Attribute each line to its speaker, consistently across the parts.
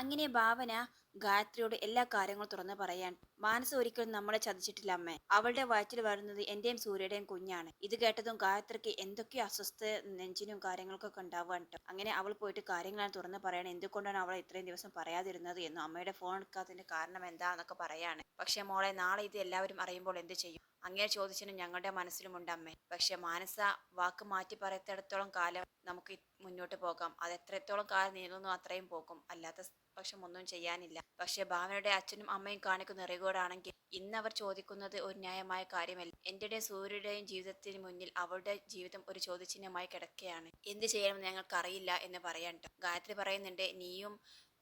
Speaker 1: അങ്ങനെ ഭാവന ഗായത്രിയോട് എല്ലാ കാര്യങ്ങളും തുറന്നു പറയാൻ മാനസ ഒരിക്കലും നമ്മളെ ചതിച്ചിട്ടില്ല അമ്മേ. അവളുടെ വയറ്റിൽ വരുന്നത് എന്റെയും സൂര്യയുടെയും കുഞ്ഞാണ്. ഇത് കേട്ടതും ഗായത്രിക്ക് എന്തൊക്കെയോ അസ്വസ്ഥ നെഞ്ചിനും കാര്യങ്ങൾക്കൊക്കെ ഉണ്ടാവാൻ അങ്ങനെ അവൾ പോയിട്ട് കാര്യങ്ങളാണ് തുറന്ന് പറയണം എന്തുകൊണ്ടാണ് അവൾ ഇത്രയും ദിവസം പറയാതിരുന്നത് എന്നും. അമ്മയുടെ ഫോൺ എടുക്കാത്തതിന്റെ കാരണം എന്താണെന്നൊക്കെ പറയാണ്. പക്ഷെ മോളെ നാളെ ഇത് എല്ലാവരും അറിയുമ്പോൾ എന്ത് ചെയ്യും? അങ്ങനെ ചോദിച്ചതിന് ഞങ്ങളുടെ മനസ്സിലുമുണ്ട് അമ്മേ. പക്ഷെ മാനസ വാക്ക് മാറ്റി പറയത്തിടത്തോളം കാലം നമുക്ക് മുന്നോട്ട് പോകാം. അത് എത്രത്തോളം കാലം നീളുന്നു അത്രയും പോകും. അല്ലാത്ത പക്ഷം ഒന്നും ചെയ്യാനില്ല. പക്ഷേ ഭാവനയുടെ അച്ഛനും അമ്മയും കാണിക്കുന്ന റികോർഡാണെങ്കിൽ ഇന്ന് അവർ ചോദിക്കുന്നത് ഒരു ന്യായമായ കാര്യമല്ല. എന്റെയും സൂര്യയുടെയും ജീവിതത്തിന് മുന്നിൽ അവളുടെ ജീവിതം ഒരു ചോദ്യചിഹ്നമായി കിടക്കുകയാണ്. എന്ത് ചെയ്യണമെന്ന് ഞങ്ങൾക്കറിയില്ല എന്ന് പറയണ്ട ഗായത്രി പറയുന്നുണ്ട് നീയും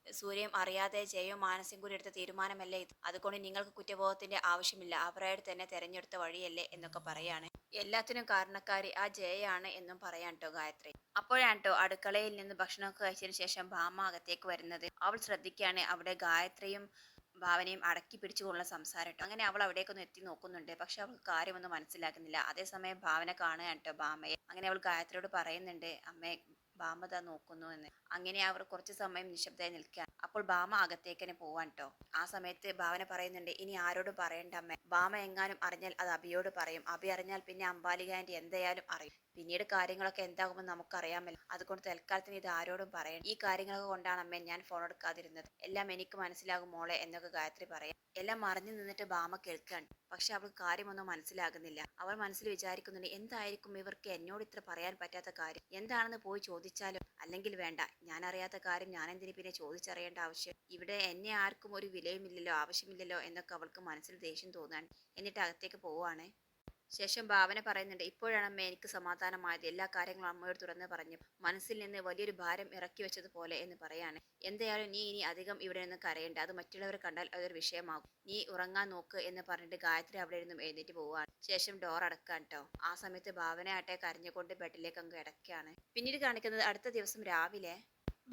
Speaker 1: സൂര്യയും അറിയാതെ ജയവും മാനസികം കൂടി എടുത്ത തീരുമാനമല്ലേ ഇത്? അതുകൊണ്ട് നിങ്ങൾക്ക് കുറ്റബോധത്തിന്റെ ആവശ്യമില്ല. അവരായിട്ട് തന്നെ തെരഞ്ഞെടുത്ത വഴിയല്ലേ? എന്നൊക്കെ പറയാണ്. എല്ലാത്തിനും കാരണക്കാരി ആ ജയയാണ് എന്നും പറയാൻ ട്ടോ ഗായത്രി. അപ്പോഴാണ് ട്ടോ അടുക്കളയിൽ നിന്ന് ഭക്ഷണമൊക്കെ കഴിച്ചതിന് ശേഷം ഭാമ അകത്തേക്ക് വരുന്നത്. അവൾ ശ്രദ്ധിക്കുകയാണ് അവിടെ ഗായത്രിയും ഭാവനയും അടക്കി പിടിച്ചുകൊണ്ടുള്ള സംസാരം ട്ടോ. അങ്ങനെ അവൾ അവിടേക്കൊന്ന് എത്തി നോക്കുന്നുണ്ട്. പക്ഷെ അവൾക്ക് കാര്യമൊന്നും മനസ്സിലാക്കുന്നില്ല അതേസമയം ഭാവന കാണുകയാണ് ട്ടോ ഭാമയെ. അങ്ങനെ അവൾ ഗായത്രിയോട് പറയുന്നുണ്ട് അമ്മയെ ഭാമത നോക്കുന്നു എന്ന്. അങ്ങനെ അവർ കുറച്ച് സമയം നിശബ്ദമായി നിൽക്കുകയാണ് അപ്പോൾ ഭാമ അകത്തേക്ക് തന്നെ പോവാൻ ട്ടോ. ആ സമയത്ത് ഭാവന പറയുന്നുണ്ട് ഇനി ആരോടും പറയണ്ട അമ്മ. ഭാമ എങ്ങാനും അറിഞ്ഞാൽ അത് അഭിയോട് പറയും. അഭി അറിഞ്ഞാൽ പിന്നെ ആന്റി എന്തായാലും അറിയും. പിന്നീട് കാര്യങ്ങളൊക്കെ എന്താകുമെന്ന് നമുക്കറിയാമല്ലോ. അതുകൊണ്ട് തൽക്കാലത്തിന് ഇത് ആരോടും പറയണം ഈ കാര്യങ്ങളൊക്കെ കൊണ്ടാണ് അമ്മ ഞാൻ ഫോൺ എടുക്കാതിരുന്നത്. എല്ലാം എനിക്ക് മനസ്സിലാകും മോളെ എന്നൊക്കെ ഗായത്രി പറയാം. എല്ലാം മറിഞ്ഞു നിന്നിട്ട് ബാമ കേൾക്കുകയാണ് പക്ഷെ അവൾക്ക് കാര്യമൊന്നും മനസ്സിലാകുന്നില്ല. അവൾ മനസ്സിൽ വിചാരിക്കുന്നുണ്ട് എന്തായിരിക്കും ഇവർക്ക് എന്നോട് ഇത്ര പറയാൻ പറ്റാത്ത കാര്യം? എന്താണെന്ന് പോയി ചോദിച്ചാലോ? അല്ലെങ്കിൽ വേണ്ട. ഞാൻ അറിയാത്ത കാര്യം ഞാൻ എന്തിനു പിന്നെ ചോദിച്ചറിയേണ്ട ആവശ്യം? ഇവിടെ എന്നെ ആർക്കും ഒരു വിലയുമില്ലല്ലോ ആവശ്യമില്ലല്ലോ എന്നൊക്കെ അവൾക്ക് മനസ്സിൽ ദേഷ്യം തോന്നാൻ എന്നിട്ട് അകത്തേക്ക് പോവാണ് ശേഷം ഭാവന പറയുന്നുണ്ട് ഇപ്പോഴാണ് അമ്മ എനിക്ക് സമാധാനമായത്. എല്ലാ കാര്യങ്ങളും അമ്മയോട് തുറന്ന് പറഞ്ഞു. മനസ്സിൽ നിന്ന് വലിയൊരു ഭാരം ഇറക്കി വെച്ചതുപോലെ എന്ന് പറയാണ്. എന്തായാലും നീ ഇനി അധികം ഇവിടെ നിന്ന് കരയേണ്ട. അത് മറ്റുള്ളവർ കണ്ടാൽ അതൊരു വിഷയമാകും. നീ ഉറങ്ങാൻ നോക്ക് എന്ന് പറഞ്ഞിട്ട് ഗായത്രി അവിടെ നിന്നും എഴുന്നേറ്റ് പോവുകയാണ്. ശേഷം ഡോർ അടക്കാൻ കേട്ടോ ആ സമയത്ത് ഭാവനയാട്ടെ കരഞ്ഞുകൊണ്ട് ബെഡിലേക്ക് അങ്ങ് കിടക്കുകയാണ്. പിന്നീട് കാണിക്കുന്നത് അടുത്ത ദിവസം രാവിലെ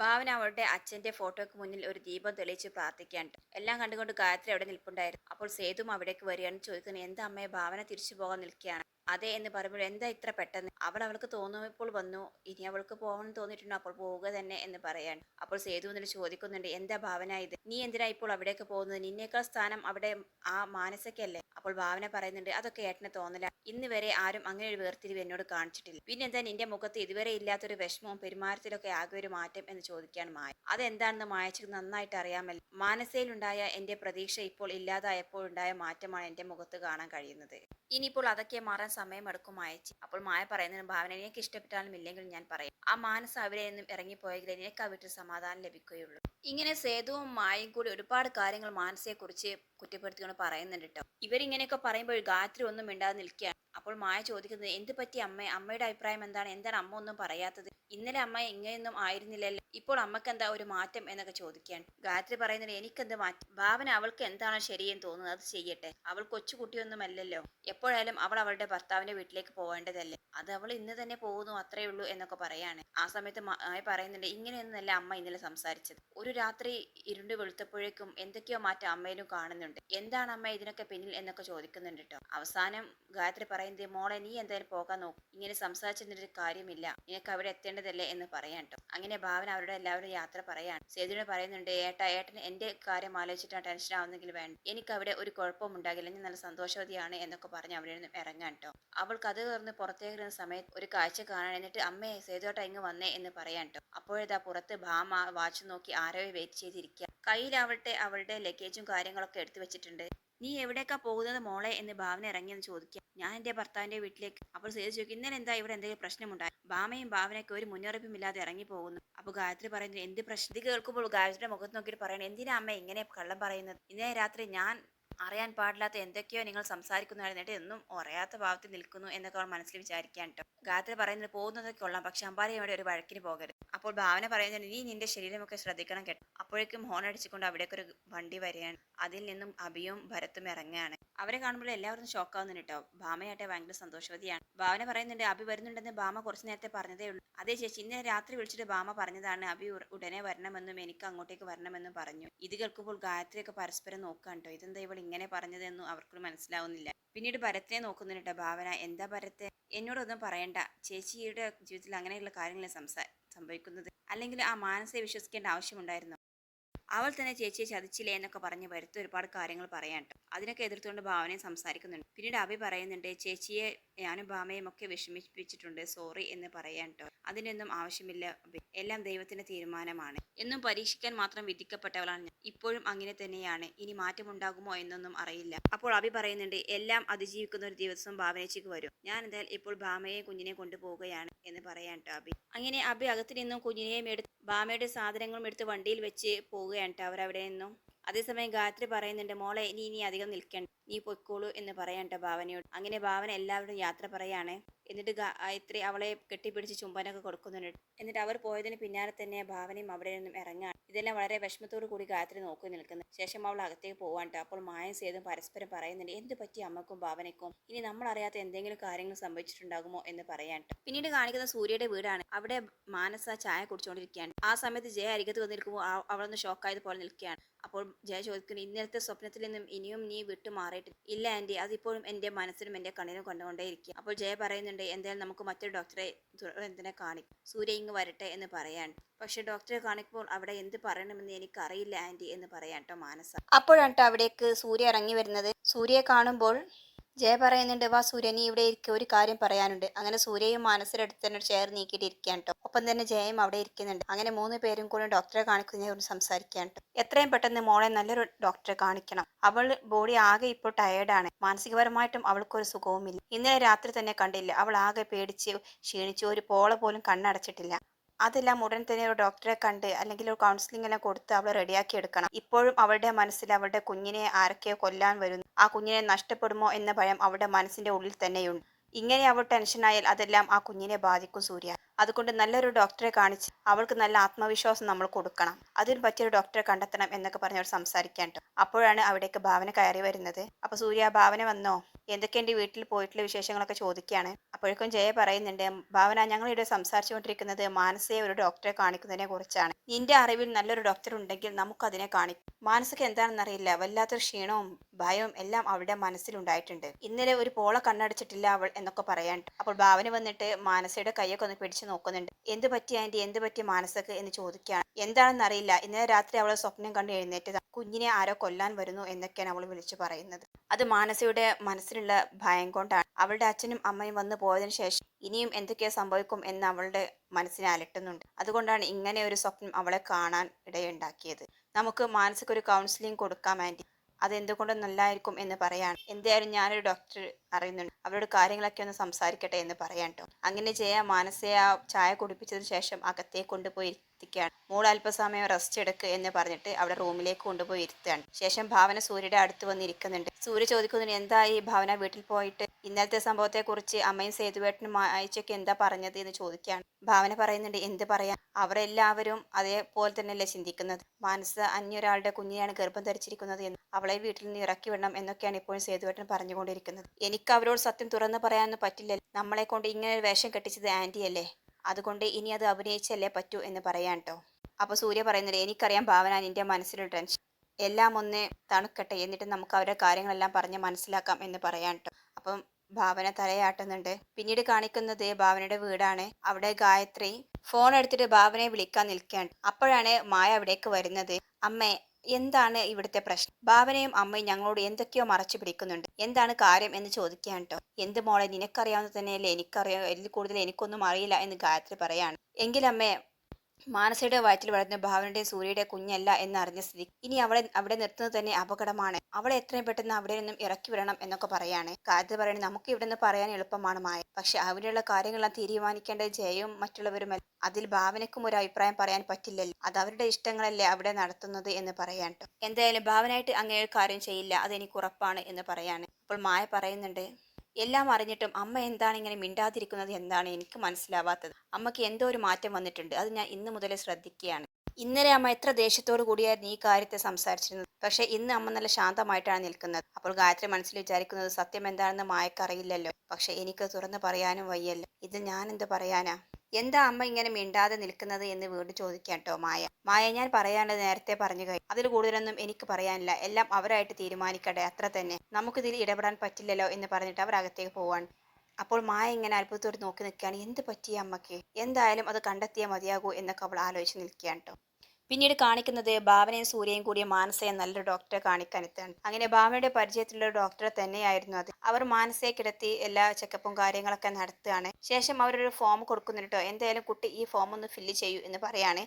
Speaker 1: ഭാവന അവളുടെ അച്ഛന്റെ ഫോട്ടോയ്ക്ക് മുന്നിൽ ഒരു ദീപം തെളിയിച്ച് പ്രാർത്ഥിക്കാൻ എല്ലാം കണ്ടുകൊണ്ട് ഗായത്രി അവിടെ നിൽപ്പുണ്ടായിരുന്നു. അപ്പോൾ സേതും അവിടേക്ക് വരികയാണ് ചോദിക്കുന്നത് എന്താ അമ്മയെ ഭാവന തിരിച്ചു പോകാൻ നിൽക്കുകയാണ്? അതെ എന്ന് പറയുമ്പോൾ എന്താ ഇത്ര പെട്ടെന്ന്? അവൾ അവൾക്ക് തോന്നുമ്പോൾ വന്നു. ഇനി അവൾക്ക് പോകണം തോന്നിയിട്ടുണ്ടോ? അപ്പോൾ പോവുക തന്നെ എന്ന് പറയാണ് അപ്പോൾ സേതു എന്നിട്ട് ചോദിക്കുന്നുണ്ട് എന്താ ഭാവന ഇത്? നീ എന്തിനാ ഇപ്പോൾ അവിടേക്ക് പോകുന്നത്? നിന്നേക്കാൾ സ്ഥാനം അവിടെ ആ മാനസയ്ക്കല്ലേ? അപ്പോൾ ഭാവന പറയുന്നുണ്ട് അതൊക്കെ ഏട്ടന് തോന്നില്ല ഇന്ന് വരെ ആരും അങ്ങനെ ഒരു വേർതിരിവ് എന്നോട് കാണിച്ചിട്ടില്ല. പിന്നെന്താ നിന്റെ മുഖത്ത് ഇതുവരെ ഇല്ലാത്തൊരു വിഷമവും പെരുമാറ്റത്തിലൊക്കെ ആകെ ഒരു മാറ്റം എന്ന് ചോദിക്കാൻ മായ. അതെന്താണെന്ന് മായച്ചക്ക് നന്നായിട്ട് അറിയാമല്ലോ. മാനസയിലുണ്ടായ എന്റെ പ്രതീക്ഷ ഇപ്പോൾ ഇല്ലാതായപ്പോഴുണ്ടായ മാറ്റമാണ് എന്റെ മുഖത്ത് കാണാൻ കഴിയുന്നത്. ഇനിയിപ്പോൾ അതൊക്കെ മാറാൻ സമയമെടുക്കും അയച്ചി അപ്പോൾ മായ പറയുന്നതിന് ഭാവന എനിക്ക് ഇഷ്ടപ്പെട്ടാലും ഇല്ലെങ്കിലും ഞാൻ പറയും. ആ മാനസ അവിടെ നിന്നും ഇറങ്ങിപ്പോയെങ്കിൽ എനിക്ക് ആ വീട്ടിൽ സമാധാനം ലഭിക്കുകയുള്ളൂ. ഇങ്ങനെ സേതുവും മായയും കൂടി ഒരുപാട് കാര്യങ്ങൾ മാനസയെക്കുറിച്ച് കുറ്റപ്പെടുത്തിക്കൊണ്ട് പറയുന്നുണ്ട് കേട്ടോ. ഇവരിങ്ങനെയൊക്കെ പറയുമ്പോൾ ഗായത്രി ഒന്നും മിണ്ടാതെ നിൽക്കുകയാണ്. അപ്പോൾ മായ ചോദിക്കുന്നത് എന്ത് പറ്റി അമ്മ? അമ്മയുടെ അഭിപ്രായം എന്താണ്? എന്താണ് അമ്മ ഒന്നും പറയാത്തത്? ഇന്നലെ അമ്മ ഇങ്ങനെയൊന്നും ആയിരുന്നില്ലല്ലോ. ഇപ്പോൾ അമ്മയ്ക്ക് എന്താ ഒരു മാറ്റം എന്നൊക്കെ ചോദിക്കാൻ ഗായത്രി പറയുന്നത് എനിക്കെന്ത് മാറ്റം? ഭാവന അവൾക്ക് എന്താണോ ശരിയെന്ന് തോന്നുന്നത് അത് ചെയ്യട്ടെ. അവൾ കൊച്ചുകുട്ടിയൊന്നുമല്ലല്ലോ. എപ്പോഴായാലും അവൾ അവളുടെ ഭർത്താവിന്റെ വീട്ടിലേക്ക് പോകേണ്ടതല്ലേ. അത് അവൾ ഇന്ന് തന്നെ പോകുന്നു അത്രേ ഉള്ളൂ എന്നൊക്കെ പറയാണ്. ആ സമയത്ത് മായ പറയുന്നുണ്ട് ഇങ്ങനെയൊന്നുമല്ല അമ്മ ഇന്നലെ സംസാരിച്ചത്. ഒരു രാത്രി ഇരുണ്ട് വെളുത്തപ്പോഴേക്കും എന്തൊക്കെയോ മാറ്റം അമ്മയിലും കാണുന്നുണ്ട്. എന്താണ് അമ്മ ഇതിനൊക്കെ പിന്നിൽ എന്നൊക്കെ ചോദിക്കുന്നുണ്ട് കേട്ടോ. അവസാനം ഗായത്രി പറയുന്നത് മോളെ നീ എന്തായാലും പോകാൻ നോക്കും. ഇങ്ങനെ സംസാരിച്ചതിന്റെ കാര്യമില്ല. നിനക്ക് അവിടെ എത്തേണ്ടതല്ലേ എന്ന് പറയാൻ കേട്ടോ അങ്ങനെ ഭാവന അവരുടെ എല്ലാവരും യാത്ര പറയാണ് സേതുവിനെ പറയുന്നുണ്ട് ഏട്ടാ ഏട്ടൻ എന്റെ കാര്യം ആലോചിച്ചിട്ടാണ് ടെൻഷൻ ആവുന്നെങ്കിൽ വേണ്ട. എനിക്ക് അവിടെ ഒരു കുഴപ്പവും ഉണ്ടാകില്ല. ഞാൻ നല്ല സന്തോഷവതിയാണ് എന്നൊക്കെ പറഞ്ഞ് അവിടെ നിന്ന് ഇറങ്ങാൻ കേട്ടോ അവൾക്ക് അത് തുറന്ന് പുറത്തേക്ക് ഇരുന്ന സമയത്ത് ഒരു കാഴ്ച കാണാൻ എന്നിട്ട് അമ്മയെ സേതുവേട്ടാ ഇങ്ങ് വന്നേ എന്ന് പറയാൻ കേട്ടോ അപ്പോഴേതാ പുറത്ത് ഭാമ വാച്ച് നോക്കി ആരോയെ വെയിറ്റ് ചെയ്തിരിക്കുക കയ്യിലാവട്ടെ അവളുടെ ലഗേജും കാര്യങ്ങളൊക്കെ എടുത്തു വെച്ചിട്ടുണ്ട്. നീ എവിടേക്കാ പോകുന്നത് മോളെ? എന്ന് ഭാവന ഇറങ്ങിയെന്ന് ചോദിക്കുക. ഞാൻ എന്റെ ഭർത്താവിന്റെ വീട്ടിലേക്ക്. അപ്പോൾ സേതു ചോദിക്കും ഇന്നലെ എന്താ ഇവിടെ എന്തെങ്കിലും പ്രശ്നമുണ്ടായി? ഭാമയും ഭാവനയ്ക്ക് ഒരു മുന്നറിയിപ്പുമില്ലാതെ ഇറങ്ങി പോകുന്നു അപ്പൊ ഗായത്രി പറയുന്നത് എന്ത് പ്രശ്നം? ഇത് കേൾക്കുമ്പോൾ ഗായത്രിയുടെ മുഖത്ത് നോക്കിയിട്ട് പറയണം എന്തിനാ അമ്മ ഇങ്ങനെ കള്ളം പറയുന്നത്? ഇന്നലെ രാത്രി ഞാൻ അറിയാൻ പാടില്ലാത്ത എന്തൊക്കെയോ നിങ്ങൾ സംസാരിക്കുന്നതായിരുന്നിട്ട് എന്നും അറിയാത്ത ഭാവത്തിൽ നിൽക്കുന്നു എന്നൊക്കെ അവൾ മനസ്സിൽ വിചാരിക്കാൻ കേട്ടോ. ഗായത്രി പറയുന്നത് പോകുന്നതൊക്കെ കൊള്ളാം പക്ഷെ അമ്പാരി ഇവിടെ ഒരു വഴക്കിന് പോകരുത്. അപ്പോൾ ഭാവന പറയുന്നുണ്ട് നീ നിന്റെ ശരീരമൊക്കെ ശ്രദ്ധിക്കണം കേട്ടോ അപ്പോഴേക്കും ഹോൺ അടിച്ചുകൊണ്ട് അവിടേക്ക് ഒരു വണ്ടി വരികയാണ്. അതിൽ നിന്നും അഭിയും ഭരത്തും ഇറങ്ങുകയാണ്. അവരെ കാണുമ്പോൾ എല്ലാവരും ഷോക്കാവുന്നുണ്ട് കേട്ടോ. ഭാമയാട്ടെ ഭയങ്കര സന്തോഷവതിയാണ്. ഭാവന പറയുന്നുണ്ട് അഭി വരുന്നുണ്ടെന്ന് ഭാമ കുറച്ചു നേരത്തെ പറഞ്ഞതേ ഉള്ളൂ. അതേ ചേച്ചി ഇന്നലെ രാത്രി വിളിച്ചിട്ട് ഭാമ പറഞ്ഞതാണ് അഭി ഉട- ഉടനെ വരണമെന്നും എനിക്ക് അങ്ങോട്ടേക്ക് വരണമെന്നും പറഞ്ഞു. ഇത് കേൾക്കുമ്പോൾ ഗായത്രിയൊക്കെ പരസ്പരം നോക്കാൻ കേട്ടോ. ഇതെന്താ ഇവൾ ഇങ്ങനെ പറഞ്ഞതെന്നും അവർക്ക് മനസ്സിലാവുന്നില്ല. പിന്നീട് ഭരത്തിനെ നോക്കുന്നുണ്ട് ഭാവന എന്താ ഭരത്തെ? എന്നോടൊന്നും പറയണ്ട. ചേച്ചിയുടെ ജീവിതത്തിൽ അങ്ങനെയുള്ള കാര്യങ്ങളെ സംസാ സംഭവിക്കുന്നത്. അല്ലെങ്കിൽ ആ മാനസയെ വിശ്വസിക്കേണ്ട ആവശ്യമുണ്ടായിരുന്നു. അവൾ തന്നെ ചേച്ചിയെ ചതിച്ചില്ലേ എന്നൊക്കെ പറഞ്ഞ് വരുത്ത ഒരുപാട് കാര്യങ്ങൾ പറയാൻ ട്ടോ അതിനൊക്കെ എതിർത്തുകൊണ്ട് ഭാവനയും സംസാരിക്കുന്നുണ്ട്. പിന്നീട് അഭി പറയുന്നുണ്ട് ചേച്ചിയെ ഞാനും ഭാമയും ഒക്കെ വിഷമിപ്പിച്ചിട്ടുണ്ട്. സോറി എന്ന് പറയാൻ അതിനൊന്നും ആവശ്യമില്ല. എല്ലാം ദൈവത്തിന്റെ തീരുമാനമാണ്. എന്നും പരീക്ഷിക്കാൻ മാത്രം വിധിക്കപ്പെട്ടവളാണ് ഇപ്പോഴും അങ്ങനെ തന്നെയാണ്. ഇനി മാറ്റമുണ്ടാകുമോ എന്നൊന്നും അറിയില്ല. അപ്പോൾ അഭി പറയുന്നുണ്ട് എല്ലാം അതിജീവിക്കുന്ന ഒരു ദിവസം ഭാവനേച്ചിക്ക് വരും. ഞാൻ എന്തായാലും ഇപ്പോൾ ഭാമയെ കുഞ്ഞിനെ കൊണ്ടുപോവുകയാണ് എന്ന് പറയാൻ അഭി. അങ്ങനെ അഭി അകത്ത് നിന്നും കുഞ്ഞിനെയും എടുത്ത് ഭാമയുടെ സാധനങ്ങളും എടുത്ത് വണ്ടിയിൽ വെച്ച് പോവുകയാണ് ട്ടോ അവരവിടെ നിന്നും. അതേസമയം ഗായത്രി പറയുന്നുണ്ട് മോളെ ഇനി ഇനി അധികം നിൽക്കണ്ട. നീ പൊയ്ക്കോളൂ എന്ന് പറയാൻ ട്ടോ ഭാവനയോട് അങ്ങനെ ഭാവന എല്ലാവരും യാത്ര പറയാണ്. എന്നിട്ട് ഗായത്രി അവളെ കെട്ടിപ്പിടിച്ച് ചുംബനൊക്കെ കൊടുക്കുന്നുണ്ട്. എന്നിട്ട് അവർ പോയതിന് പിന്നാലെ തന്നെ ഭാവനയും അവിടെ നിന്നും ഇറങ്ങാൻ ഇതെല്ലാം വളരെ വിഷമത്തോടു കൂടി ഗായത്രി നോക്കി നിൽക്കുന്നു. ശേഷം അവൾ അകത്തേക്ക് പോവാണ്ട് അപ്പോൾ മായം സേതും പരസ്പരം പറയുന്നുണ്ട് എന്ത് പറ്റി അമ്മക്കും ഭാവനയ്ക്കും? ഇനി നമ്മൾ അറിയാത്ത എന്തെങ്കിലും കാര്യങ്ങൾ സംഭവിച്ചിട്ടുണ്ടാകുമോ എന്ന് പറയാൻ പിന്നീട് കാണിക്കുന്ന സൂര്യയുടെ വീടാണ്. അവിടെ മാനസ ചായ കുടിച്ചുകൊണ്ടിരിക്കുകയാണ്. ആ സമയത്ത് ജയ അരികത്ത് വന്നിരിക്കുമ്പോൾ അവളൊന്ന് ഷോക്കായതുപോലെ നിൽക്കുകയാണ്. അപ്പോൾ ജയ ചോദിക്കുന്നു ഇന്നലത്തെ സ്വപ്നത്തിൽ നിന്നും ഇനിയും നീ വിട്ടു മാറിയിട്ടില്ല. ഇല്ല ആന്റി അതിപ്പോഴും എന്റെ മനസ്സിനും എന്റെ കണ്ണിനും കണ്ടുകൊണ്ടേയിരിക്കും അപ്പോൾ ജയ പറയുന്നുണ്ട് എന്തായാലും നമുക്ക് മറ്റൊരു ഡോക്ടറെ എന്തിനെ കാണിക്കും? സൂര്യ ഇങ്ങ് വരട്ടെ എന്ന് പറയാൻ. പക്ഷെ ഡോക്ടറെ കാണിക്കുമ്പോൾ അവിടെ എന്ത് പറയണമെന്ന് എനിക്കറിയില്ല ആന്റി എന്ന് പറയാട്ടോ മാനസ. അപ്പോഴാണ് അവിടേക്ക് സൂര്യ ഇറങ്ങി വരുന്നത്. സൂര്യയെ കാണുമ്പോൾ ജയ പറയുന്നുണ്ട് വാ സൂര്യ നീ ഇവിടെ ഇരിക്കുക ഒരു കാര്യം പറയാനുണ്ട്. അങ്ങനെ സൂര്യയും മനസ്സിലെടുത്ത് തന്നെ ഒരു ചെയർ നീക്കിയിട്ട് ഇരിക്കാൻ ട്ടോ. ഒപ്പം തന്നെ ജയയും അവിടെ ഇരിക്കുന്നുണ്ട്. അങ്ങനെ മൂന്ന് പേരും കൂടെ ഡോക്ടറെ കാണിക്കുന്നതിനെ കുറിച്ച് സംസാരിക്കാൻ ട്ടോ. എത്രയും പെട്ടെന്ന് മോളെ നല്ലൊരു ഡോക്ടറെ കാണിക്കണം. അവൾ ബോഡി ആകെ ഇപ്പോൾ ടയേർഡാണ് മാനസികപരമായിട്ടും അവൾക്കൊരു സുഖവുമില്ല. ഇന്നലെ രാത്രി തന്നെ കണ്ടില്ല. അവൾ ആകെ പേടിച്ച് ക്ഷീണിച്ച് ഒരു പോള പോലും കണ്ണടച്ചിട്ടില്ല. അതെല്ലാം ഉടൻ തന്നെ ഒരു ഡോക്ടറെ കണ്ട് അല്ലെങ്കിൽ ഒരു കൗൺസിലിംഗ് എല്ലാം കൊടുത്ത് അവളെ റെഡിയാക്കി എടുക്കണം. ഇപ്പോഴും അവളുടെ മനസ്സിൽ അവളുടെ കുഞ്ഞിനെ ആരൊക്കെയോ കൊല്ലാൻ വരുന്നു. ആ കുഞ്ഞിനെ നഷ്ടപ്പെടുമോ എന്ന ഭയം അവളുടെ മനസ്സിന്റെ ഉള്ളിൽ തന്നെയുണ്ട്. ഇങ്ങനെ അവൾ ടെൻഷനായാൽ അതെല്ലാം ആ കുഞ്ഞിനെ ബാധിക്കും സൂര്യ. അതുകൊണ്ട് നല്ലൊരു ഡോക്ടറെ കാണിച്ച് അവൾക്ക് നല്ല ആത്മവിശ്വാസം നമ്മൾ കൊടുക്കണം. അതിന് പറ്റിയൊരു ഡോക്ടറെ കണ്ടെത്തണം എന്നൊക്കെ പറഞ്ഞ് അവർ സംസാരിക്കാൻ അപ്പോഴാണ് അവിടേക്ക് ഭാവന കയറി വരുന്നത്. അപ്പൊ സൂര്യ ഭാവന വന്നോ? എന്തൊക്കെയുണ്ട് വീട്ടിൽ പോയിട്ടുള്ള വിശേഷങ്ങളൊക്കെ ചോദിക്കുകയാണ്. അപ്പോഴേക്കും ജയ പറയുന്നുണ്ട് ഭാവന ഞങ്ങൾ ഇവിടെ സംസാരിച്ചുകൊണ്ടിരിക്കുന്നത് മാനസയെ ഒരു ഡോക്ടറെ കാണിക്കുന്നതിനെ കുറിച്ചാണ്. നിന്റെ അറിവിൽ നല്ലൊരു ഡോക്ടർ ഉണ്ടെങ്കിൽ നമുക്കതിനെ കാണിക്കും. മാനസയ്ക്ക് എന്താണെന്നറിയില്ല വല്ലാത്തൊരു ക്ഷീണവും ഭയവും എല്ലാം അവളുടെ മനസ്സിലുണ്ടായിട്ടുണ്ട്. ഇന്നലെ ഒരു പോള കണ്ണടച്ചിട്ടില്ല അവൾ എന്നൊക്കെ പറയാൻ അപ്പോൾ ഭാവന വന്നിട്ട് മാനസയുടെ കൈയൊക്കെ ഒന്ന് പിടിച്ചു നോക്കുന്നുണ്ട്. എന്ത് പറ്റി ആന്റി എന്ത് പറ്റി മാനസക്ക്? എന്ന് ചോദിക്കുകയാണ്. എന്താണെന്നറിയില്ല ഇന്നലെ രാത്രി അവളെ സ്വപ്നം കണ്ട് എഴുന്നേറ്റത്. കുഞ്ഞിനെ ആരോ കൊല്ലാൻ വരുന്നു എന്നൊക്കെയാണ് അവൾ വിളിച്ചു പറയുന്നത്. അത് മാനസയുടെ മനസ്സിലുള്ള ഭയം കൊണ്ടാണ്. അവളുടെ അച്ഛനും അമ്മയും വന്നു പോയതിനു ശേഷം ഇനിയും എന്തൊക്കെ സംഭവിക്കും എന്ന് അവളുടെ മനസ്സിനെ അലട്ടുന്നുണ്ട്. അതുകൊണ്ടാണ് ഇങ്ങനെ ഒരു സ്വപ്നം അവളെ കാണാൻ ഇടയുണ്ടാക്കിയത്. നമുക്ക് മാനസിക ഒരു കൗൺസിലിംഗ് കൊടുക്കാം ആന്റി. അതെന്തുകൊണ്ട് നല്ലതായിരിക്കും എന്ന് പറയാണ്. എന്തായാലും ഞാനൊരു ഡോക്ടർ അറിയുന്നുണ്ട്. അവരോട് കാര്യങ്ങളൊക്കെ ഒന്ന് സംസാരിക്കട്ടെ എന്ന് പറയാൻ ട്ടോ. അങ്ങനെ ചെയ്യാൻ മാനസയെ ആ ചായ കുടിപ്പിച്ചതിന് ശേഷം അകത്തേക്ക് കൊണ്ടുപോയി ഇരുത്തിക്കുകയാണ്. മോൾ അല്പസമയം റെസ്റ്റ് എടുക്ക് എന്ന് പറഞ്ഞിട്ട് അവിടെ റൂമിലേക്ക് കൊണ്ടുപോയി ഇരുത്തുകയാണ്. ശേഷം ഭാവന സൂര്യയുടെ അടുത്ത് വന്നിരിക്കുന്നുണ്ട് സൂര്യ ചോദിക്കുന്നുണ്ട് എന്തായി ഭാവന വീട്ടിൽ പോയിട്ട് ഇന്നലത്തെ സംഭവത്തെ കുറിച്ച് അമ്മയും സേതുവേട്ടനും അയച്ചൊക്കെ എന്താ പറഞ്ഞത് എന്ന് ചോദിക്കുകയാണ്. ഭാവന പറയുന്നുണ്ട് എന്ത് പറയാൻ? അവരെല്ലാവരും അതേപോലെ തന്നെയല്ലേ ചിന്തിക്കുന്നത്. മാനസ അന്യൊരാളുടെ കുഞ്ഞിനെയാണ് ഗർഭം ധരിച്ചിരിക്കുന്നത് എന്ന്. അവളെ വീട്ടിൽ നിന്ന് ഇറക്കി വിടണം എന്നൊക്കെയാണ് ഇപ്പോഴും സേതുവേട്ടൻ പറഞ്ഞുകൊണ്ടിരിക്കുന്നത്. എനിക്ക് അവരോട് സത്യം തുറന്നു പറയാനൊന്നും പറ്റില്ല നമ്മളെ കൊണ്ട് ഇങ്ങനെ ഒരു വേഷം കെട്ടിച്ചത് ആന്റി അല്ലേ? അതുകൊണ്ട് ഇനി അത് അഭിനയിച്ചല്ലേ പറ്റൂ എന്ന് പറയാൻ കേട്ടോ അപ്പൊ സൂര്യ പറയുന്നില്ല എനിക്കറിയാം ഭാവന നിന്റെ മനസ്സിൽ ടെൻഷൻ. എല്ലാം ഒന്ന് തണുക്കട്ടെ. എന്നിട്ട് നമുക്ക് അവരുടെ കാര്യങ്ങളെല്ലാം പറഞ്ഞ് മനസ്സിലാക്കാം എന്ന് പറയാൻ കേട്ടോ അപ്പം ഭാവന തലയാട്ടുന്നുണ്ട്. പിന്നീട് കാണിക്കുന്നത് ഭാവനയുടെ വീടാണ്. അവിടെ ഗായത്രി ഫോൺ എടുത്തിട്ട് ഭാവനയെ വിളിക്കാൻ നിൽക്കുകയാണ്. അപ്പോഴാണ് മായ അവിടേക്ക് വരുന്നത്. അമ്മേ എന്താണ് ഇവിടുത്തെ പ്രശ്നം? ഭാവനയും അമ്മയും ഞങ്ങളോട് എന്തൊക്കെയോ മറച്ചു പിടിക്കുന്നുണ്ട്. എന്താണ് കാര്യം എന്ന് ചോദിക്കാൻ കേട്ടോ എന്ത് മോളെ നിനക്കറിയാവുന്ന തന്നെയല്ലേ? എനിക്കറിയാം. ഇതിൽ കൂടുതൽ എനിക്കൊന്നും അറിയില്ല എന്ന് ഗായത്രി പറയാണ്. എങ്കിലമ്മേ മാനസയുടെ വയറ്റിൽ വളർന്ന ഭാവനയുടെ സൂര്യയുടെ കുഞ്ഞല്ല എന്നറിഞ്ഞ സ്ഥിതി. ഇനി അവളെ അവിടെ നിർത്തുന്നത് തന്നെ അപകടമാണ്. അവളെ എത്രയും പെട്ടെന്ന് അവിടെ നിന്നും ഇറക്കി വിടണം എന്നൊക്കെ പറയാണ്. കാര്യത്തിൽ പറയണേ നമുക്ക് ഇവിടെ നിന്ന് പറയാൻ എളുപ്പമാണ് മായ. പക്ഷെ അവിടെയുള്ള കാര്യങ്ങളെല്ലാം തീരുമാനിക്കേണ്ടത് ജയവും മറ്റുള്ളവരുമല്ല. അതിൽ ഭാവനയ്ക്കും ഒരു അഭിപ്രായം പറയാൻ പറ്റില്ലല്ലോ. അത് അവരുടെ ഇഷ്ടങ്ങളല്ലേ അവിടെ നടത്തുന്നത് എന്ന് പറയാൻ എന്തായാലും ഭാവനായിട്ട് അങ്ങനെ ഒരു കാര്യം ചെയ്യില്ല. അതെനിക്ക് ഉറപ്പാണ് എന്ന് പറയാണ്. അപ്പോൾ മായ പറയുന്നുണ്ട് എല്ലാം അറിഞ്ഞിട്ടും അമ്മ എന്താണ് ഇങ്ങനെ മിണ്ടാതിരിക്കുന്നത് എന്താണ് എനിക്ക് മനസ്സിലാവാത്തത്. അമ്മയ്ക്ക് എന്തോ ഒരു മാറ്റം വന്നിട്ടുണ്ട്. അത് ഞാൻ ഇന്ന് മുതലേ ശ്രദ്ധിക്കുകയാണ്. ഇന്നലെ അമ്മ എത്ര ദേഷ്യത്തോടു കൂടിയായിരുന്നു ഈ കാര്യത്തെ സംസാരിച്ചിരുന്നത്. പക്ഷെ ഇന്ന് അമ്മ നല്ല ശാന്തമായിട്ടാണ് നിൽക്കുന്നത്. അപ്പോൾ ഗായത്രി മനസ്സിൽ വിചാരിക്കുന്നത് സത്യം എന്താണെന്ന് മായക്കറിയില്ലല്ലോ പക്ഷെ എനിക്ക് തുറന്നു പറയാനും വയ്യല്ലോ. ഇത് ഞാൻ എന്ത് പറയാനാ? എന്താ അമ്മ ഇങ്ങനെ മിണ്ടാതെ നിൽക്കുന്നത് എന്ന് വീണ്ടും ചോദിക്കാം കേട്ടോ മായ. മായ ഞാൻ പറയാനുള്ളത് നേരത്തെ പറഞ്ഞു കഴിഞ്ഞു. അതിൽ കൂടുതലൊന്നും എനിക്ക് പറയാനില്ല. എല്ലാം അവരായിട്ട് തീരുമാനിക്കട്ടെ. അത്ര തന്നെ. നമുക്കിതിൽ ഇടപെടാൻ പറ്റില്ലല്ലോ എന്ന് പറഞ്ഞിട്ട് അവർ അകത്തേക്ക് പോവാൻ അപ്പോൾ മായ ഇങ്ങനെ അത്ഭുതത്തോട് നോക്കി നിൽക്കുകയാണ്. എന്ത് പറ്റിയ അമ്മയ്ക്ക് എന്തായാലും അത് കണ്ടെത്തിയേ മതിയാകൂ എന്നൊക്കെ അവൾ ആലോചിച്ച് നിൽക്കുകയാണ് പിന്നീട് കാണിക്കുന്നത് ഭാവനയും സൂര്യയും കൂടിയ മാനസയെ നല്ലൊരു ഡോക്ടറെ കാണിക്കാനെത്താണ്. അങ്ങനെ ഭാവനയുടെ പരിചയത്തിലുള്ള ഡോക്ടറെ തന്നെയായിരുന്നു അത്. അവർ മാനസയെ കിടത്തി എല്ലാ ചെക്കപ്പും കാര്യങ്ങളൊക്കെ നടത്തുകയാണ്. ശേഷം അവരൊരു ഫോം കൊടുക്കുന്നുണ്ട് എന്തായാലും കുട്ടി ഈ ഫോം ഒന്ന് ഫില്ല് ചെയ്യൂ എന്ന് പറയാണ്.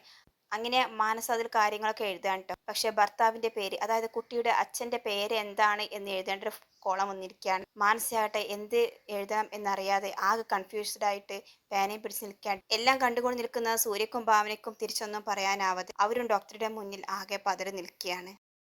Speaker 1: അങ്ങനെ മാനസ അതിൽ കാര്യങ്ങളൊക്കെ എഴുതാൻ കേട്ടോ പക്ഷെ ഭർത്താവിന്റെ പേര് അതായത് കുട്ടിയുടെ അച്ഛന്റെ പേര് എന്താണ് എന്ന് എഴുതേണ്ട ഒരു കോളം വന്നിരിക്കുകയാണ്. മാനസയാകട്ടെ എന്ത് എഴുതാം എന്നറിയാതെ ആകെ കൺഫ്യൂസ്ഡ് ആയിട്ട് പേനയും പിടിച്ച് നിൽക്കാൻ എല്ലാം കണ്ടുകൊണ്ട് നിൽക്കുന്ന സൂര്യക്കും ഭാവനയ്ക്കും തിരിച്ചൊന്നും പറയാനാവാതെ അവരും ഡോക്ടറുടെ മുന്നിൽ ആകെ പതറി നിൽക്കുകയാണ്.